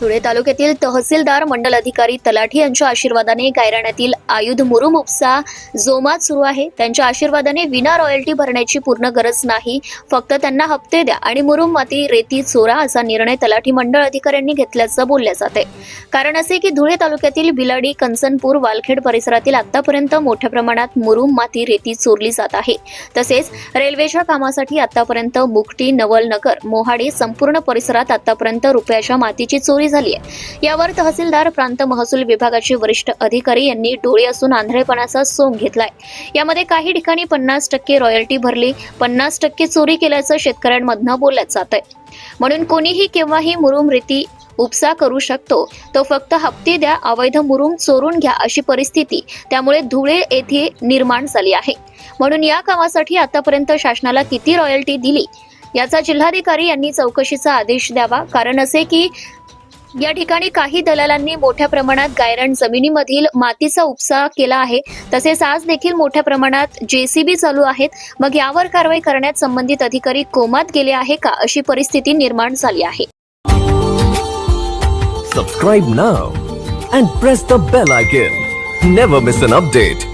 धुळे तालुक्यातील तहसीलदार मंडल अधिकारी तलाठी यांच्या आशीर्वादाने गायराण्यातील आयुध मुरुम उपसा जोमात सुरू आहे. त्यांच्या आशीर्वादाने विना रॉयल्टी भरण्याची पूर्ण गरज नाही. फक्त त्यांना हप्ते द्या आणि मुरुम माती रेती चोरा असा निर्णय तलाठी मंडळ अधिकाऱ्यांनी घेतल्याचं बोलले जाते. कारण असे की धुळे तालुक्यातील बिलाडी कंचनपूर वालखेड परिसरातील आतापर्यंत मोठ्या प्रमाणात मुरुम माती रेती चोरली जात आहे. तसेच रेल्वेच्या कामासाठी आतापर्यंत मुकटी नवलनगर मोहाडी संपूर्ण परिसरात आतापर्यंत रुपयाच्या मातीची चोरी झाली आहे. यावर तहसीलदार प्रांत महसूल विभागाचे वरिष्ठ अधिकारी यांनी डोळे असून आंधळेपणाचा सोंग घेतलाय. यामध्ये काही ठिकाणी पन्नास टक्के रॉयल्टी भरली पन्नास टक्के चोरी केल्याचं शेतकऱ्यांमधनं बोललं जात आहे म्हणून कोणीही केव्हाही मुरुम रीती उपसा करू शकतो. तो फक्त हप्ते द्या अवैध मुरुम चोरून घ्या अशी परिस्थिती त्यामुळे धुळे येथे निर्माण झाली आहे. म्हणून या कामासाठी आतापर्यंत शासनाला किती रॉयल्टी दिली? याचा जिल्हाधिकारी यांनी चौकशीचा आदेश द्यावा. कारण असे की या ठिकाणी काही दलालांनी मोठ्या प्रमाणात गायरान जमिनीमधील मातीचा उपसा केला आहे. तसेच आज देखील मोठ्या प्रमाणात जेसीबी चालू आहेत. मग यावर कारवाई करण्यात संबंधित अधिकारी कोमात गेले आहे का अशी परिस्थिती निर्माण झाली आहे. Subscribe now and press the bell icon never miss an update